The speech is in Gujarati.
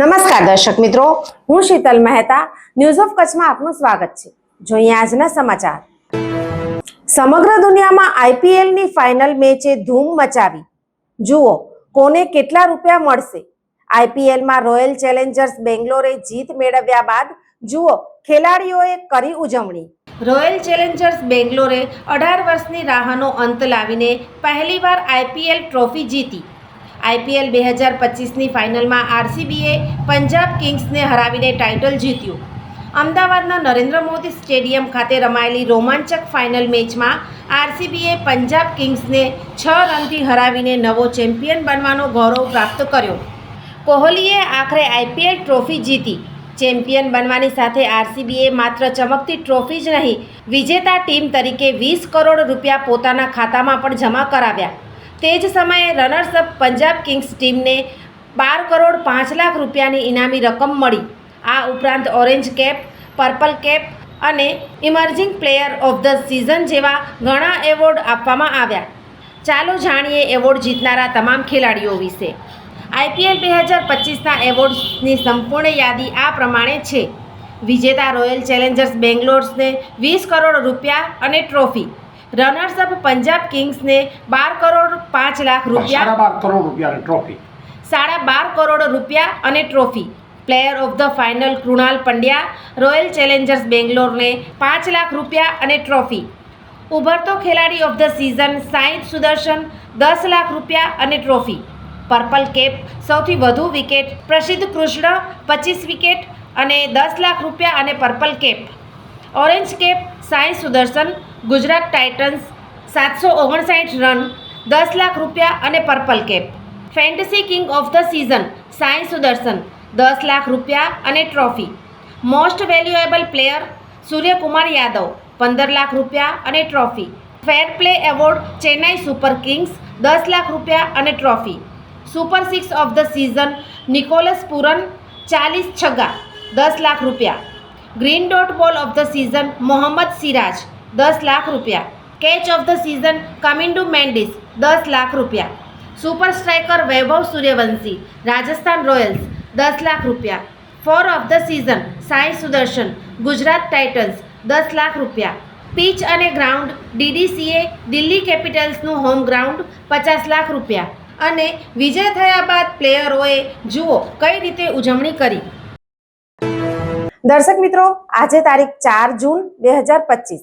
નમસ્કાર દર્શક મિત્રો, હું શીતલ મહેતા ન્યૂઝ ઓફ કચ્છમાં આપનું સ્વાગત છે. જોઈએ આજના સમાચાર. સમગ્ર દુનિયામાં આઈપીએલની ફાઇનલ મેચે ધૂમ મચાવી. જુઓ, કોને કેટલા રૂપિયા મળશે? આઈપીએલમાં રોયલ ચેલેન્જર્સ બેંગ્લોરે જીત મેળવ્યા બાદ, જુઓ, ખેલાડીઓએ કરી ઉજવણી. રોયલ ચેલેન્જર્સ બેંગ્લોરે અઢાર વર્ષની રાહનો અંત લાવીને પહેલીવાર આઈપીએલ ટ્રોફી જીતી. આઈપીએલ બે હજાર પચીસની ફાઇનલમાં આરસીબીએ પંજાબ કિંગ્સને હરાવીને ટાઇટલ જીત્યું. અમદાવાદના નરેન્દ્ર મોદી સ્ટેડિયમ ખાતે રમાયેલી રોમાંચક ફાઇનલ મેચમાં આરસીબીએ પંજાબ કિંગ્સને છ રનથી હરાવીને નવો ચેમ્પિયન બનવાનો ગૌરવ પ્રાપ્ત કર્યો. કોહલીએ આખરે આઈપીએલ ટ્રોફી જીતી. ચેમ્પિયન બનવાની સાથે આરસીબીએ માત્ર ચમકતી ટ્રોફી જ નહીં, વિજેતા ટીમ તરીકે વીસ કરોડ રૂપિયા પોતાના ખાતામાં પણ જમા કરાવ્યા. તે જ સમયે રનર્સઅપ પંજાબ કિંગ્સ ટીમને બાર કરોડ પાંચ લાખ રૂપિયાની ઇનામી રકમ મળી. આ ઉપરાંત ઓરેન્જ કેપ, પર્પલ કેપ અને emerging player of the season જેવા ઘણા એવોર્ડ આપવામાં આવ્યા. ચાલો જાણીએ એવોર્ડ જીતનારા તમામ ખેલાડીઓ વિશે. આઈપીએલ બે હજાર પચીસના એવોર્ડ્સની સંપૂર્ણ યાદી આ પ્રમાણે છે. વિજેતા રોયલ ચેલેન્જર્સ બેંગ્લોર્સને વીસ કરોડ રૂપિયા અને ટ્રોફી રનર્સઅપ પંજાબ કિંગ્સને બાર કરોડ પાંચ લાખ રૂપિયા. બાર કરોડ રૂપિયાની ટ્રોફી સાડા બાર કરોડ રૂપિયા અને trophy player of the final Krunal Pandya Royal Challengers બેંગ્લોરને પાંચ લાખ રૂપિયા અને ટ્રોફી ઉભરતો ખેલાડી of the season Sai Sudharsan દસ લાખ રૂપિયા અને ટ્રોફી પર્પલ કેપ સૌથી વધુ વિકેટ પ્રસિદ્ધ કૃષ્ણ પચીસ વિકેટ અને દસ લાખ રૂપિયા અને purple cap orange cap Sai Sudharsan Gujarat Titans સાતસો ઓગણસાઠ રન, દસ લાખ રૂપિયા અને purple cap. Fantasy king of the season, Sai Sudharsan, દસ લાખ રૂપિયા અને trophy. Most valuable player Suryakumar Yadav, પંદર લાખ રૂપિયા અને trophy. Fair play award, Chennai Super Kings, દસ લાખ રૂપિયા અને trophy. Super six of the season, Nicholas Pooran, ચાલીસ છગ્ગા, દસ લાખ રૂપિયા. Green dot ball of the season, Mohammed Siraj. દસ લાખ રૂપિયા. Catch of the season Kamindu Mendis દસ લાખ રૂપિયા. Super striker Vaibhav Suryavanshi, Rajasthan Royals દસ લાખ રૂપિયા. Four of the season Sai Sudharsan, Gujarat Titans દસ લાખ રૂપિયા. પીચ અને ગ્રાઉન્ડ ડીડીસીએ દિલ્હી કેપિટલ્સનું હોમ ગ્રાઉન્ડ પચાસ લાખ રૂપિયા. અને વિજય થયા બાદ પ્લેયરોએ જુઓ કઈ રીતે ઉજવણી કરી. દર્શક મિત્રો, આજે તારીખ ચાર જૂન, બે હજાર પચીસ.